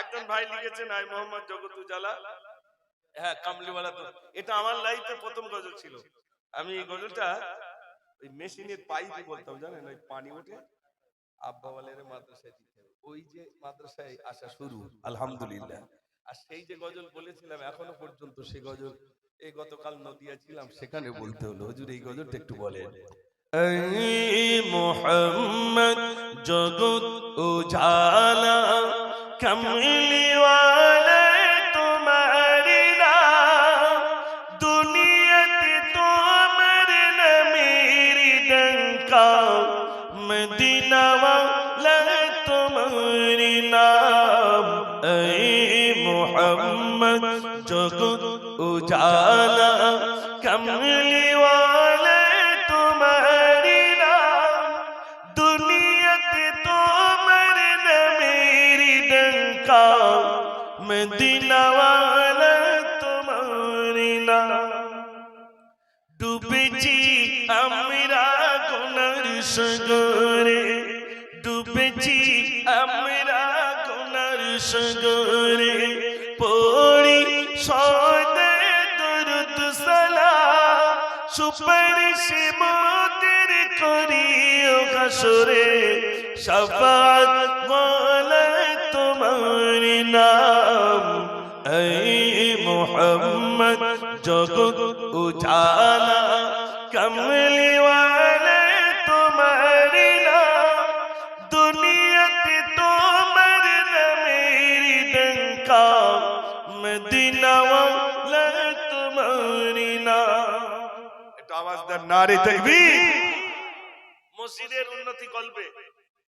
একজন ভাই লিখেছেন আই মোহাম্মদ জগত উজালা। হ্যাঁ কামলিওয়ালা তো। এটা আমার লাইফে প্রথম গজল ছিল। আমি এই গজলটা ওই মেশিনের পাইপে বলতাম, জানেন? ওই পানি ওঠে আব্বা বলে মাদ্রাসায় দিতে। ওই যে মাদ্রাসায় আসা শুরু, আলহামদুলিল্লাহ। আর সেই যে গজল বলেছিলাম, এখনও পর্যন্ত সেই গজল, এই গতকাল নদিয়া ছিলাম, সেখানে বলতে হলো, হুজুর, এই গজলটা একটু বলেন। মোহাম্মদ জগৎ উজালা। কমলিওয়ালা তোমারি নাম দুনিয়াতে তোমার নমেরি ডঙ্কা মদিনাওয়ালা তোমারি নাম এই মোহাম্মদ জগৎ উজালা কমলিওয়ালা মদিনাওয়ালা তোমার ডুবেছি আমরা গোনার সগরে, ডুবেছি আমরা গোনার সগরে। পড়ি সদে দরুদ সালাম, সুপারিশ মাদের করিও কাসরে শফাত তোমার না اے محمد جگت اجالا کملی والے تمہاری نام دنیا کی تو مرنا میری ڈنکا مدینہ والا تمہاری نام এটা আওয়াজ দেন নারে তাকবীর মসজিদের উন্নতি গল্পে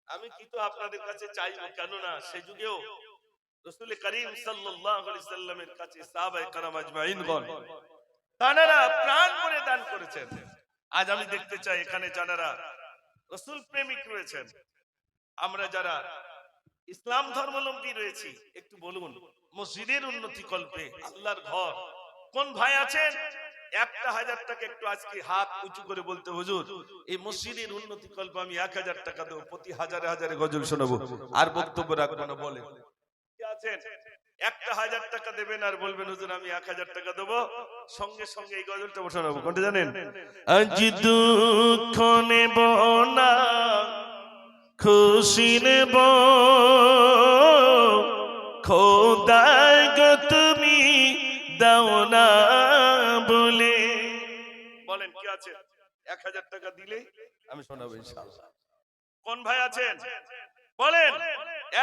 আমি কিন্তু আপনাদের কাছে চাইব কেননা সে যুগেও রসুল করিম সাল্লামের কাছে প্রাণ দান করেছেন। আজ আমি দেখতে চাই এখানে যারা রসুল প্রেমিক রয়েছেন। আমরা যারা ইসলাম রয়েছি, একটু বলুন, মসজিদের উন্নতি কল্পে আল্লাহর ঘর কোন ভাই আছেন? একটা হাজার টাকা একটু আজকে হাত উঁচু করে বলতে, হুজুর, এই মসজিদের উন্নতি কল্প আমি এক হাজার টাকা দেবো, প্রতি হাজারে হাজারে গজল শোনাবো। আর বক্তব্য রাখব না বলে আছেন? একটা হাজার টাকা দেবেন আর বলবেন, হুজুর, আমি এক হাজার টাকা দেবো। সঙ্গে সঙ্গে এই গজলটা শোনাবো কোনটা জানেন? আজ দুঃখ নেব না, খুশি নেব। খোদায় গো তুমি দাও না বলে। বলেন, কি আছে? এক হাজার টাকা দিলে আমি শোনাবো কোন ভাই আছেন? বলেন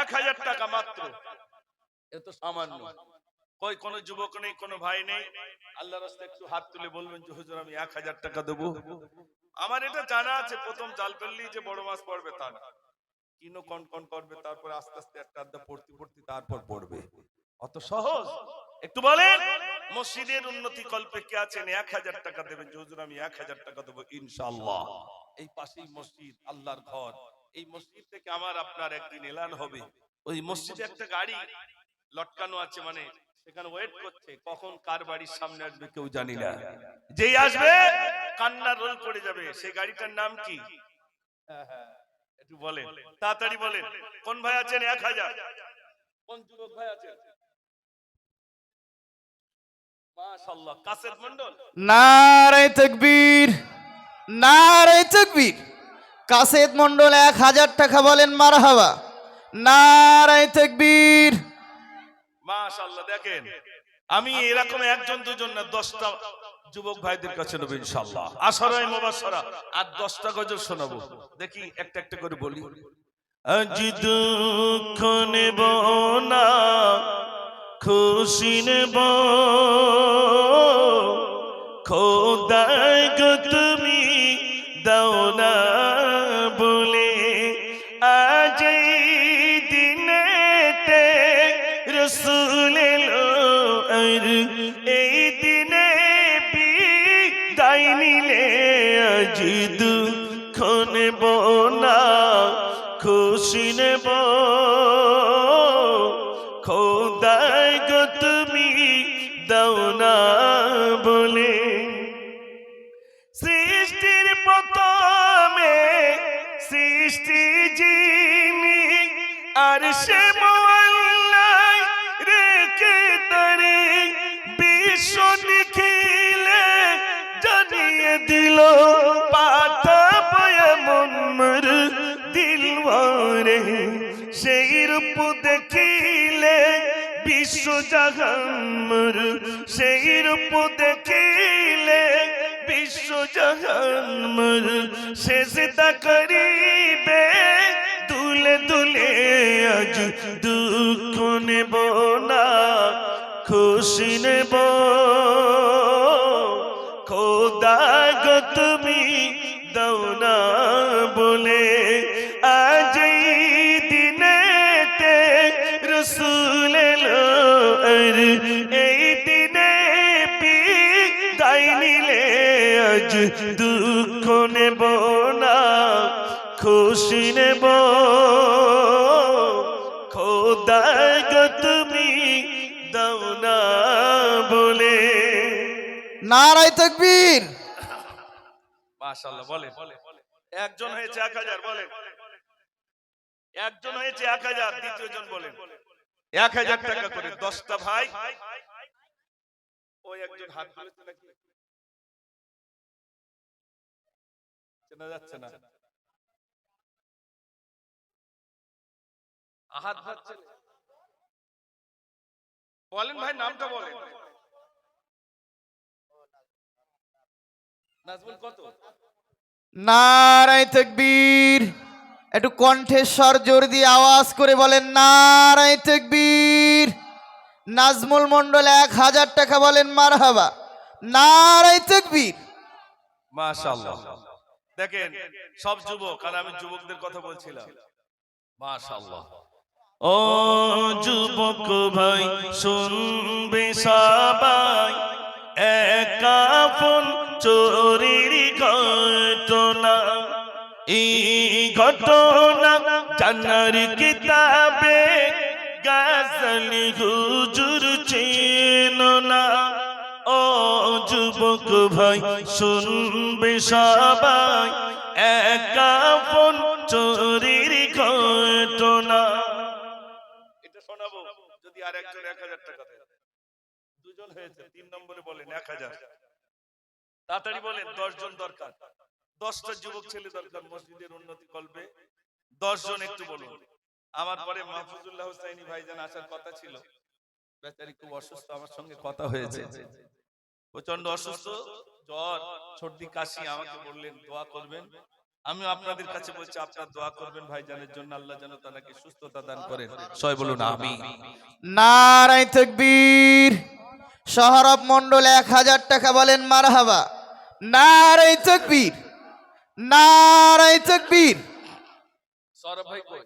এক হাজার টাকা মাত্র। এ তো সামান্য। কই কোন যুবক নেই কোন ভাই নেই? আল্লাহ রাস্তায় একটু হাত তুলে বলবেন যে হুজুর আমি এক হাজার টাকা দেবো। আমার এটা জানা আছে প্রথম জাল ফেললেই যে বড় মাছ পড়বে তা না। কিনো কন কন করবে তারপর আস্তে আস্তে একটা আড্ডা পড়তে পড়তে তারপর পড়বে। অত সহজ। একটু বলেন মসজিদের উন্নতি কল্পে কে আছেন? এক হাজার টাকা দেবেন যে হুজুর আমি এক হাজার টাকা দেবো ইনশাআল্লাহ। এই পাশেই মসজিদ আল্লাহর ঘর। এই মসজিদ থেকে আমার আপনার একদিন এলান হবে। ওই মসজিদে একটা গাড়ি লটকানো আছে মানে সেখানে ওয়েট করছে কখন কার বাড়ির সামনে আসবে কেউ জানি না। যেই আসবে কান্নার রোল পড়ে যাবে। সেই গাড়িটার নাম কি? হ্যাঁ, হ্যাঁ, একটু বলেন। তাড়াতাড়ি বলেন। কোন ভাই আছেন? এক হাজার। কোন যুবক ভাই আছেন? মাশাআল্লাহ। কাসেদ মন্ডল নারায় তকবীর নারায় তকবীর। কাসেদ মন্ডল এক হাজার টাকা বলেন, মারহাবা। নারায় তকবীর। মাশাআল্লাহ, দেখেন। আমি এরকম একজন দুজন না দশটা যুবক ভাইদের কাছে নেব, ইনশাআল্লাহ। আশরাই মুবাশশারা। আর দশটা গজল শোনাবো। দেখি একটা একটা করে বলি। আজ দুঃখ নেব না, খুশি নেব। খোদায় গো তুমি দাও না দুঃখ নেব না, খুশি নেব। খোদায় তুমি দাও না বলে। সৃষ্টির প্রথমে সৃষ্টি যিনি, আর সে মোল্লায় সেই রূপ দেখিলে বিশ্ব জাহান্মর সেই রূপ দেখিলে বিশ্ব জাহান্মর শেষতা করিবে দুলে দুলে আজ দুঃখ নেব না খুশি নেব খোদা খুশি নেব গো তুমি দাও না বলে নারায় তকবীর মাশাআল্লাহ বলেন। একজন হয়েছে এক হাজার একজন হয়েছে এক হাজার দ্বিতীয় জন বলেন। এক হাজার টাকা করে দশটা ভাই। ওই একজন হাত তুলেছে নাকি? চেনা যাচ্ছে না। হাত ধরছে বলেন ভাই নামটা বলেন। নাজমুল কত? নারায় তকবীর। একটু কণ্ঠেশ্বর জোর দিয়ে আওয়াজ করে বলেন নারায় তকবীর। নাজমুল মন্ডল এক হাজার টাকা বলেন মারহাবা। নারায় তকবীর। মাশাআল্লাহ। দেখেন সব যুবক আর আমি যুবকদের কথা বলছিলাম। মাশাআল্লাহ। ও যুবক ভাই, শুনবে সবাই। একাপন চোরির ঘটনা। এই ঘটনা জানার কিতাবে গাজল হুজুর চেনো না। ও যুবক ভাই, শুনবে সবাই। একাপন চোরির শোনাবো? যদি আর একজন এক হাজার টাকা দেয়। দুজন হয়েছে, তিন নম্বরে বলেন এক হাজার। তাড়াতাড়ি বলেন দশ জন দরকার। দশটা যুবক ছেলে দরকার, মসজিদের উন্নতি করবে দশ জন একটু বলুন। আমার পরে মাহফুজুল্লাহ হুসাইনি ভাইজান আসার কথা ছিল। বেচারি খুব অসুস্থ, আমার সঙ্গে কথা হয়েছে। প্রচণ্ড অসুস্থ, জ্বর, সর্দি, কাশি, আমাকে বললেন, দোয়া করবেন। আমি আপনাদের কাছে বলছি আপনার দোয়া করবেন ভাইজানের জন্য আল্লাহ যেন তাকে সুস্থতা দান করেন। সবাই বলুন আমি নারায় তকবীর সহরব মন্ডল এক হাজার টাকা বলেন মারহাবা। নারায় তকবীর নারায় তকবীর। সৌরভ ভাই কই?